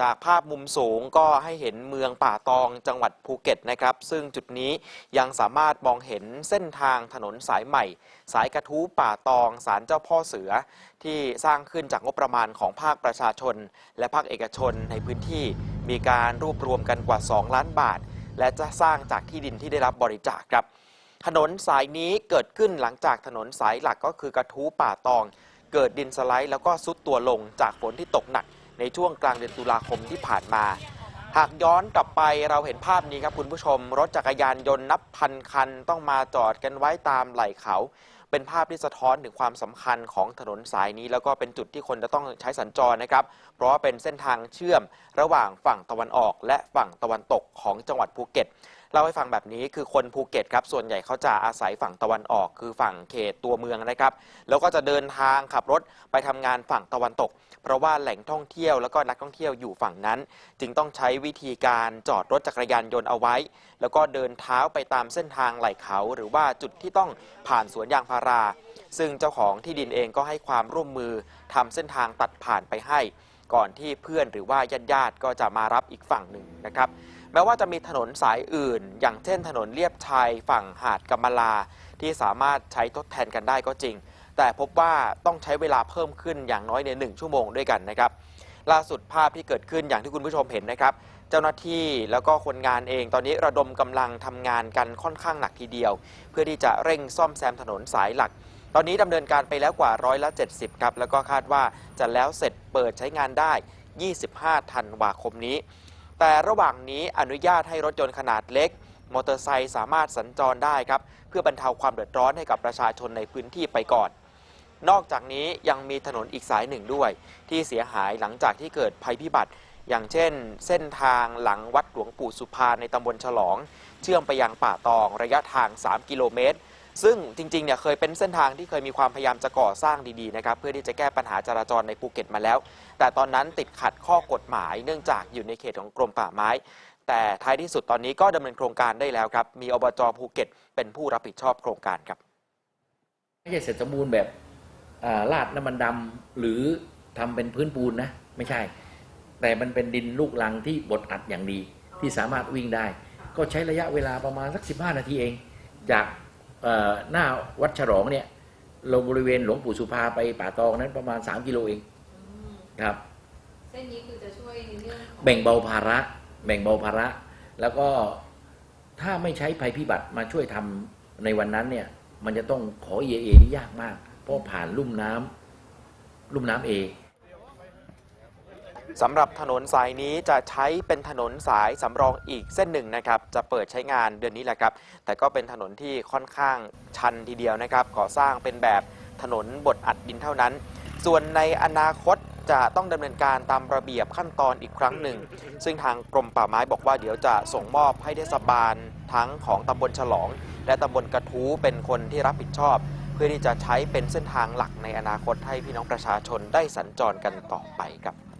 จากภาพมุมสูงก็ให้เห็นเมืองป่าตองจังหวัดภูเก็ตนะครับ ซึ่งจุดนี้ยังสามารถมองเห็นเส้นทางถนนสายใหม่ สายกระทู้ป่าตองศาลเจ้าพ่อเสือ ที่สร้างขึ้นจากงบประมาณของภาคประชาชน และภาคเอกชนในพื้นที่มีการรวบรวมกันกว่า 2 ล้านบาท และจะสร้างจากที่ดินที่ได้รับบริจาคครับ ถนนสายนี้เกิดขึ้นหลังจากถนนสายหลักก็คือกระทู้ป่าตอง เกิดดินสไลด์แล้วก็ซุดตัวลงจากฝนที่ตกหนัก ในช่วงกลางเดือนตุลาคมที่ผ่านมา หากย้อนกลับไปเราเห็นภาพนี้ครับคุณผู้ชม รถจักรยานยนต์นับพันคันต้องมาจอดกันไว้ตามไหล่เขา เป็นภาพที่สะท้อนถึงความสำคัญของถนนสายนี้ แล้วก็เป็นจุดที่คนจะต้องใช้สัญจรนะครับ เพราะว่าเป็นเส้นทางเชื่อมระหว่างฝั่งตะวันออก และฝั่งตะวันตกของจังหวัดภูเก็ต เล่าให้ฟังแบบนี้คือคนภูเก็ตครับส่วนใหญ่เขาจะอาศัยฝั่งตะวันออก คือฝั่งเขตตัวเมืองนะครับ แล้วก็จะเดินทางขับรถไปทำงานฝั่งตะวันตก เพราะว่าแหล่งท่องเที่ยวแล้วก็นักท่องเที่ยวอยู่ฝั่งนั้น จึงต้องใช้วิธีการจอดรถจักรยานยนต์เอาไว้ แล้วก็เดินเท้าไปตามเส้นทางไหล่เขา หรือว่าจุดที่ต้องผ่านสวนยางพารา ซึ่งเจ้าของที่ดินเองก็ให้ความร่วมมือทำเส้นทางตัดผ่านไปให้ ก่อนที่เพื่อนหรือว่าญาติๆก็จะมารับอีกฝั่งหนึ่งนะครับ แม้ว่าจะมีถนนสายอื่น อย่างเช่นถนนเลียบชายฝั่งหาดกำมะลา ที่สามารถใช้ทดแทนกันได้ก็จริง แต่พบว่าต้องใช้เวลาเพิ่มขึ้นอย่างน้อยในหนึ่งชั่วโมงด้วยกันนะครับ ล่าสุดภาพที่เกิดขึ้นอย่างที่คุณผู้ชมเห็นนะครับ เจ้าหน้าที่แล้วก็คนงานเองตอนนี้ระดมกำลังทำงานกันค่อนข้างหนักทีเดียว เพื่อที่จะเร่งซ่อมแซมถนนสายหลักตอนนี้ดำเนินการไปแล้วกว่าร้อยละ70 ครับ แล้วก็คาดว่าจะแล้วเสร็จเปิดใช้งานได้ 25 ธันวาคมนี้ แต่ระหว่างนี้อนุญาตให้รถยนต์ขนาดเล็ก มอเตอร์ไซค์สามารถสัญจรได้ครับ เพื่อบรรเทาความเดือดร้อนให้กับประชาชนในพื้นที่ไปก่อน นอกจากนี้ยังมีถนนอีกสายหนึ่งด้วย ที่เสียหายหลังจากที่เกิดภัยพิบัติ อย่างเช่น เส้นทางหลังวัดหลวงปู่สุภาในตำบลฉลอง เชื่อมไปยังป่าตองระยะทาง 3 กิโลเมตร ซึ่งจริงๆเนี่ยเคยเป็นเส้นทางที่เคยมีความพยายามจะก่อสร้างดีๆนะครับเพื่อที่จะแก้ปัญหาจราจรในภูเก็ตมาแล้ว แต่ตอนนั้นติดขัดข้อกฎหมาย เนื่องจากอยู่ในเขตของกรมป่าไม้ แต่ท้ายที่สุดตอนนี้ก็ดำเนินโครงการได้แล้วครับมีอบจภูเก็ต เป็นผู้รับผิดชอบโครงการครับไม่ใช่เสร็จสมบูรณ์แบบลาดน้ำมันดำหรือทำเป็นพื้นปูนนะไม่ใช่ แต่มันเป็นดินลูกลังที่บดอัดอย่างดีที่สามารถวิ่งได้ ก็ใช้ระยะเวลาประมาณสัก 15 นาทีเอง จาก หน้าวัดฉลองเนี่ยลงบริเวณหลวงปู่สุภาไปป่าตองนั้นประมาณ 3 กิโลเองอืมครับเส้นนี้คือจะช่วยในเรื่องของแบ่งเบาภาระแบ่งเบาภาระ แล้วก็ถ้าไม่ใช้ภัยพิบัติมาช่วยทำในวันนั้นเนี่ย มันจะต้องขอเอเอนี่ยากมาก เพราะผ่านลุ่มน้ำลุ่มน้ำเอ สำหรับถนนสายนี้จะใช้เป็นถนนสายสำรองอีกเส้นหนึ่งนะครับ จะเปิดใช้งานเดือนนี้แหละครับ แต่ก็เป็นถนนที่ค่อนข้างชันทีเดียวนะครับ ก่อสร้างเป็นแบบถนนบดอัดดินเท่านั้น ส่วนในอนาคตจะต้องดำเนินการตามระเบียบขั้นตอนอีกครั้งหนึ่ง ซึ่งทางกรมป่าไม้บอกว่าเดี๋ยวจะส่งมอบให้เทศบาลทั้งของตำบลฉลอง และตำบลกระทู้เป็นคนที่รับผิดชอบ เพื่อที่จะใช้เป็นเส้นทางหลักในอนาคตให้พี่น้องประชาชนได้สัญจรกันต่อไปครับ